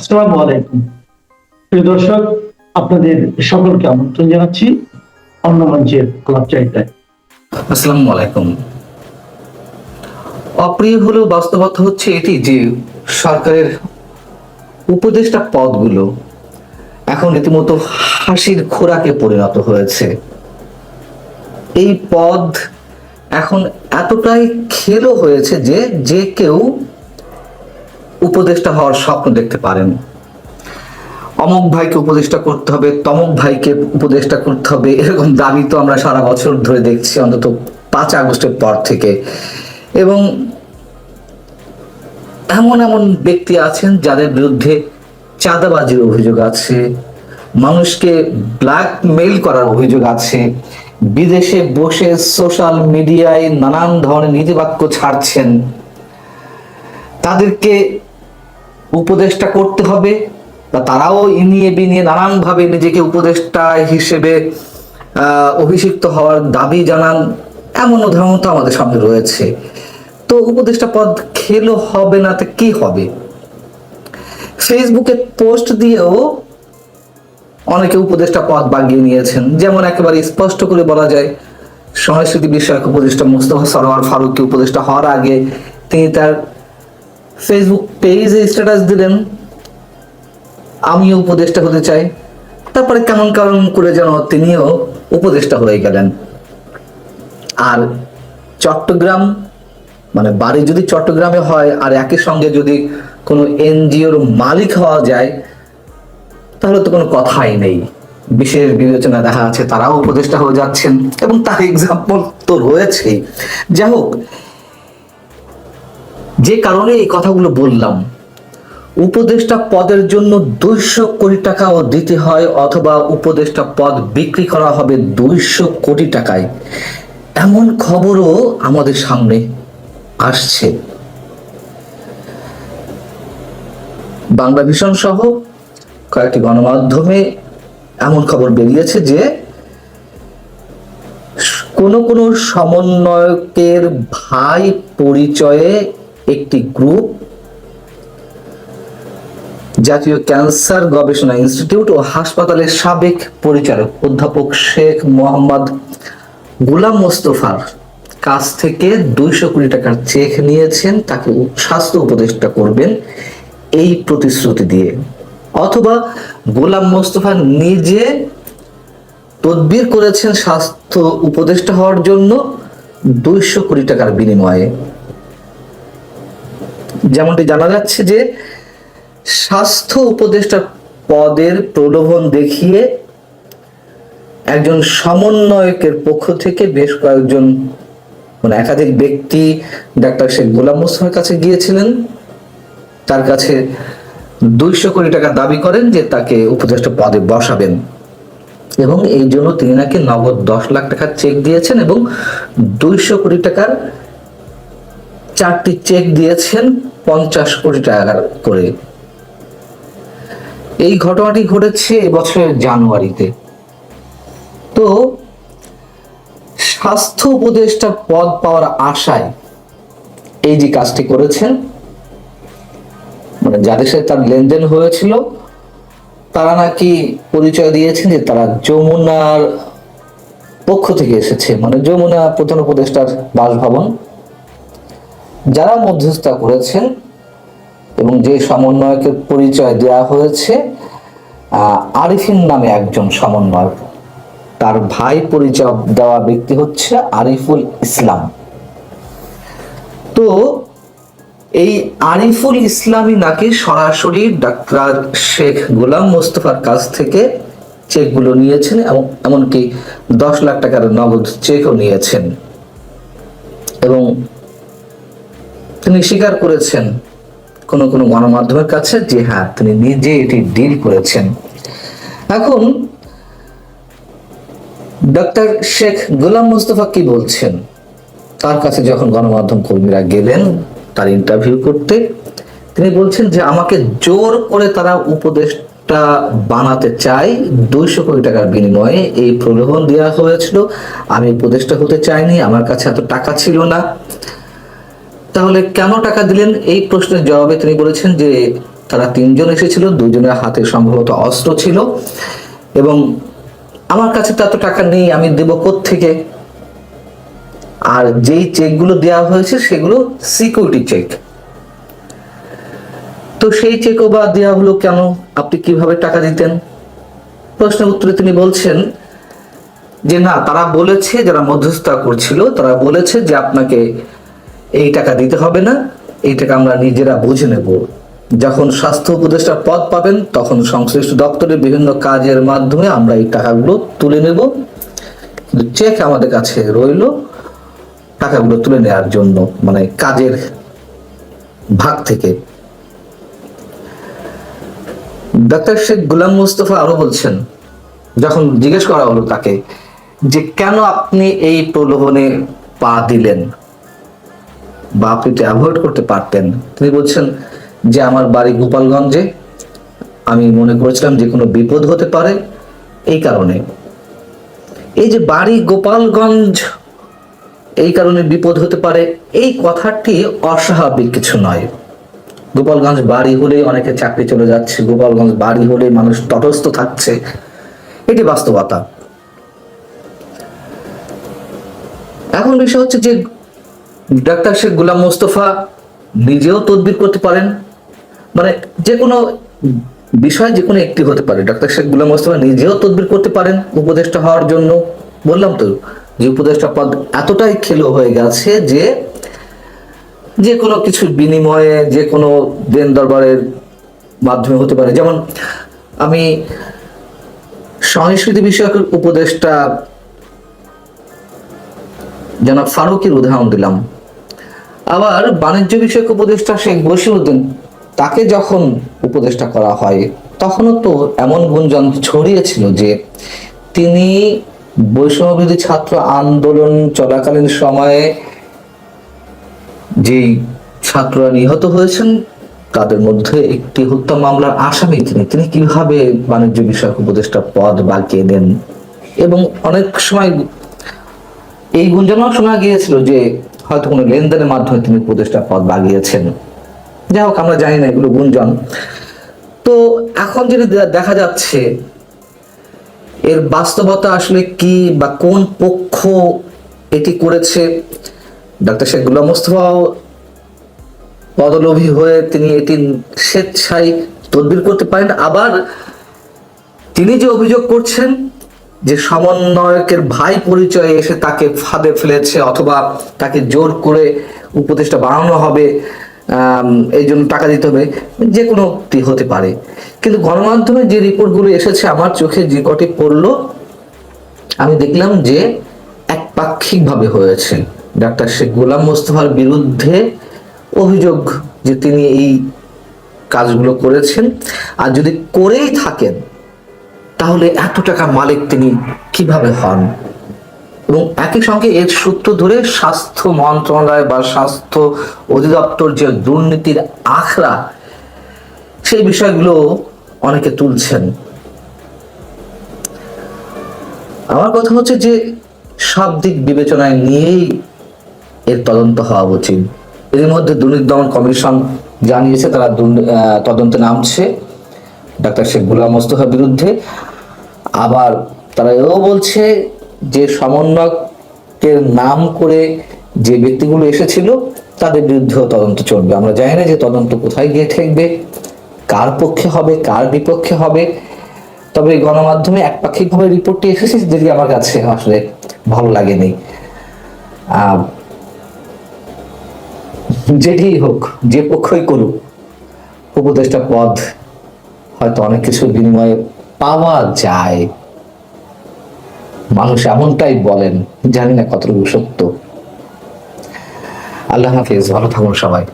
আসসালামু আলাইকুম। প্রিয় দর্শক, আপনাদের সকলকে আমন্ত্রণ জানাচ্ছি অন্য মঞ্চের আলাপ চাইতায় আসসালামু আলাইকুম। অপ্রিয় হলেও বাস্তবতা হচ্ছে এটি যে সরকারের উপদেষ্টা পদগুলো এখন রীতিমতো হাসির খোরাকে পরিণত হয়েছে। এই পদ এখন এতটাই খেলো হয়েছে যে যে কেউ উপদেষ্টা হওয়ার স্বপ্ন দেখতে পারেন। অমুক ভাইকে উপদেষ্টা করতে হবে, তমুক ভাইকে উপদেষ্টা করতে হবে, এরকম দাবি তো আমরা সারা বছর ধরে দেখছি অন্তত পাঁচ আগস্টের পর থেকে। এবং এমন এমন ব্যক্তি আছেন যাদের বিরুদ্ধে চাঁদাবাজির অভিযোগ আছে, মানুষকে ব্ল্যাকমেইল করার অভিযোগ আছে, বিদেশে বসে সোশ্যাল মিডিয়ায় নানান ধরনের নীতিবাক্য ছাড়ছেন। তাদেরকে উপদেষ্টা করতে হবে বা তারাও ইনিয়ে বিনিয়ে নানানভাবে নিজেকে উপদেষ্টা হিসেবে অভিষিক্ত হওয়ার দাবি জানান এমন উদাহরণ তো আমাদের সামনে রয়েছে। তো উপদেষ্টা পদ খেলো হবে না, তো কি হবে? ফেসবুকে পোস্ট দিয়েও অনেকে উপদেষ্টা পদ বাগিয়ে নিয়েছেন, যেমন একেবারে স্পষ্ট করে বলা যায়, সংস্কৃতি বিষয়ক উপদেষ্টা মুস্তফা সরোয়ার ফারুককে উপদেষ্টা হওয়ার আগে তিনি তার ফেসবুক পেজে স্ট্যাটাস দিলেন। আমিও উপদেষ্টা হতে চাই। তারপরে কেমন কারণ করে যেন তিনিও উপদেষ্টা হয়ে গেলেন। আর চট্টগ্রাম মানে বাড়ি যদি চট্টগ্রামে হয় আর একই সঙ্গে যদি কোনো এনজিওর মালিক হওয়া যায়, তাহলে তো কোনো কথাই নেই। বিশেষ বিবেচনা দেখা আছে তারাও উপদেষ্টা হয়ে যাচ্ছেন। এবং তার এক্সাম্পল তো রয়েছেই। যাই হোক যে কারণে এই কথাগুলো বললাম। উপদেষ্টা পদের জন্য দুইশো কোটি টাকাও দিতে হয় অথবা উপদেষ্টা পদ বিক্রি করা হবে দুইশো কোটি টাকায়। এমন খবরও আমাদের সামনে আসছে। বাংলা ভীষণ সহ কয়েকটি গণমাধ্যমে এমন খবর বেরিয়েছে যে কোন কোন সমন্বয়কের ভাই পরিচয়ে একটি গ্রুপ জাতীয় ক্যান্সার গবেষণা ইনস্টিটিউট ও হাসপাতালের সাবেক পরিচালক অধ্যাপক শেখ মোহাম্মদ গুলাম মোস্তফার কাছ থেকে দুইশো কোটি টাকার চেক নিয়েছেন। তাকে স্বাস্থ্য উপদেষ্টা করবেন এই প্রতিশ্রুতি দিয়ে। অথবা গোলাম মোস্তফা নিজে তদবির করেছেন স্বাস্থ্য উপদেষ্টা হওয়ার জন্য দুইশো কোটি টাকার বিনিময়ে। যেমনটি জানা যাচ্ছে যে স্বাস্থ্য উপদেষ্টা পদের প্রলোভন দেখিয়ে একজন সমন্বয়কের পক্ষ থেকে বেশ কয়েকজন মানে একাধিক ব্যক্তি ডাক্তার শেখ গোলাম মোস্তফার কাছে গিয়েছিলেন। তার কাছে দুইশো কোটি টাকা দাবি করেন যে তাকে উপদেষ্টা পদে বসাবেন। এবং এই জন্য তিনি নাকি নগদ দশ লাখ টাকার চেক দিয়েছেন এবং দুইশো কোটি টাকার চারটি চেক দিয়েছেন। পঞ্চাশ কোটি টাকার করে। এই ঘটনাটি ঘটেছে এবছরের জানুয়ারিতে। তো স্বাস্থ্য উপদেষ্টা পদ পাওয়ার আশায় এই যে কাজটি করেছেন মানে যাদের সাথে তার লেনদেন হয়েছিল, তারা নাকি পরিচয় দিয়েছেন যে তারা যমুনার পক্ষ থেকে এসেছে মানে যমুনা প্রধান উপদেষ্টার বাসভবন। যারা মধ্যস্থতা করেছেন এবং যে সমন্বয়কের পরিচয় দেওয়া হয়েছে আরিফিন নামে একজন সমন্বয়ক তার ভাই পরিচয় দেওয়া ব্যক্তি হচ্ছে আরিফুল ইসলাম। তো এই আরিফুল ইসলামী নাকি সরাসরি ডাক্তার শেখ গোলাম মোস্তফার কাছ থেকে চেকগুলো নিয়েছেন এবং এমনকি দশ লাখ টাকার নগদ চেকও নিয়েছেন। এবং তিনি স্বীকার করেছেন কোন কোন গণমাধ্যমের কাছে যে হ্যাঁ তিনি নিজে এটি ডিল করেছেন। এখন ডক্টর শেখ গোলাম মুস্তফা কি বলছেন? তার কাছে যখন গণমাধ্যম কর্মীরা গেলেন তার ইন্টারভিউ করতে, তিনি বলছেন যে আমাকে জোর করে তারা উপদেশটা বানাতে চায়। দুইশো কোটি টাকার বিনিময়ে এই প্রলোভন দেওয়া হয়েছিল। আমি উপদেষ্টা হতে চাইনি, আমার কাছে এত টাকা ছিল না। তাহলে কেন টাকা দিলেন? এই প্রশ্নের জবাবে তিনি বলেছেন যে, তারা তিনজন এসেছিল, দুজনের হাতে সম্ভবত অস্ত্র ছিল এবং আমার কাছে তো এত টাকা নেই, আমি দেব থেকে আর যেই চেকগুলো দেওয়া হয়েছে, সেগুলো সিকিউরিটি চেক তো সেই চেকও বা দেওয়া হলো কেন? আপনি কীভাবে টাকা দিতেন? প্রশ্নের উত্তরে তিনি বলছেন যে, না, তারা বলেছে, যারা মধ্যস্থতা করছিল, তারা বলেছে যে, আপনাকে এই টাকা দিতে হবে না, এই টাকা আমরা নিজেরা বুঝে নেব। যখন স্বাস্থ্য উপদেষ্টার পদ পাবেন, তখন সংশ্লিষ্ট দপ্তরের বিভিন্ন কাজের মাধ্যমে আমরা এই টাকাগুলো তুলে নেব। চেক আমাদের কাছে রইল টাকাগুলো তুলে নেওয়ার জন্য মানে কাজের ভাগ থেকে। ডাক্তার শেখ গুলাম মুস্তফা আরও বলছেন, যখন জিজ্ঞেস করা হলো তাকে যে কেন আপনি এই প্রলোভনে পা দিলেন? বা আপনি এটা অ্যাভয়েড করতে পারতেন। তিনি বলছেন যে, আমার বাড়ি গোপালগঞ্জে। আমি মনে করেছিলাম যে কোনো বিপদ হতে পারে এই কারণে। এই যে বাড়ি গোপালগঞ্জ, এই কারণে বিপদ হতে পারে, এই কথাটি অস্বাভাবিক কিছু নয়। গোপালগঞ্জ বাড়ি হলে অনেকে চাকরি চলে যাচ্ছে, গোপালগঞ্জ বাড়ি হলে মানুষ তটস্থ থাকছে। এটি বাস্তবতা। এখন বিষয় হচ্ছে যে ডাক্তার শেখ গুলাম মোস্তফা নিজেও তদবির করতে পারেন। মানে যে কোনো বিষয় যে কোনো একটি হতে পারে, ডাক্তার শেখ গুলাম মোস্তফা নিজেও তদবির করতে পারেন উপদেষ্টা হওয়ার জন্য। বললাম তো যে উপদেষ্টা পদ এতটাই খেলো হয়ে গেছে যে যে কোনো কিছু বিনিময়ে যে কোনো দেন দরবারের মাধ্যমে হতে পারে। যেমন আমি সংস্কৃতি বিষয়ক উপদেষ্টা জনাব ফারুকের উদাহরণ দিলাম। আবার বাণিজ্য বিষয়ক উপদেষ্টা শেখ বসিরুদ্দিন তাকে যখন উপদেষ্টা করা হয়, তখনও তো এমন গুঞ্জন ছড়িয়েছিল যে তিনি বৈষম্যবিধি ছাত্র আন্দোলন চলাকালীন সময়ে যেই ছাত্ররা নিহত হয়েছেন, তাদের মধ্যে একটি হত্যা মামলার আসামি তিনি। তিনি কীভাবে বাণিজ্য বিষয়ক উপদেষ্টা পদ বাগিয়ে দেন? এবং অনেক সময় এই গুঞ্জনও শোনা গিয়েছিল যে হয়তো কোনো লেনদেনের মাধ্যমে তিনি উপদেষ্টা পদ বাগিয়েছেন। যাই হোক, আমরা জানি না এগুলো গুঞ্জন। তো এখন যেটা দেখা যাচ্ছে, এর বাস্তবতা আসলে কি বা কোন পক্ষ এটি করেছে? ডাক্তার শেখ গুলাম মোস্তফাও পদলোভী হয়ে তিনি এটি স্বেচ্ছায় তদবির করতে পারেন। আবার তিনি যে অভিযোগ করছেন যে সমন্বয়কের ভাই পরিচয়ে এসে তাকে ফাঁদে ফেলেছে অথবা তাকে জোর করে উপদেষ্টা বানানো হবে এই জন্য টাকা দিতে হবে, যে কোনোটি হতে পারে। কিন্তু গণমাধ্যমে যে রিপোর্টগুলো এসেছে আমার চোখে যে কটি পড়ল, আমি দেখলাম যে একপাক্ষিকভাবে হয়েছে। ডাক্তার শেখ গোলাম মোস্তফার বিরুদ্ধে অভিযোগ যে তিনি এই কাজগুলো করেছেন। আর যদি করেই থাকেন তাহলে এত টাকার মালিক তিনি কীভাবে হন? এবং একই সঙ্গে এর সূত্র ধরে স্বাস্থ্য মন্ত্রণালয় বা স্বাস্থ্য অধিদপ্তর যে দুর্নীতির আখড়া, সেই বিষয়গুলো অনেকে তুলছেন। আমার কথা হচ্ছে যে সব দিক বিবেচনায় নিয়েই এর তদন্ত হওয়া উচিত। এর মধ্যে দুর্নীতি দমন কমিশন জানিয়েছে, তারা তদন্তে নামছে। ডাক্তার শেখ গুলাম মোস্তফার বিরুদ্ধে। আবার তারা এও বলছে যে সমন্বয়কের নাম করে যে ব্যক্তিগুলো এসেছিল, তাদের বিরুদ্ধেও তদন্ত চলবে। আমরা জানি না যে তদন্ত কোথায় গিয়ে ঠেকবে, কার পক্ষে হবে, কার বিপক্ষে হবে। তবে গণমাধ্যমে একপাক্ষিকভাবে রিপোর্টটি এসেছে যেটি আমার কাছে আসলে ভালো লাগেনি। যেটি হোক, যে পক্ষই করুক, উপদেষ্টা পদ হয়তো অনেক কিছু বিনিময়ে পাওয়া যায়। মানুষ এমনটাই বলেন জানি না কতটুকু সত্য। আল্লাহ হাফিজ ভালো থাকুন সবাই।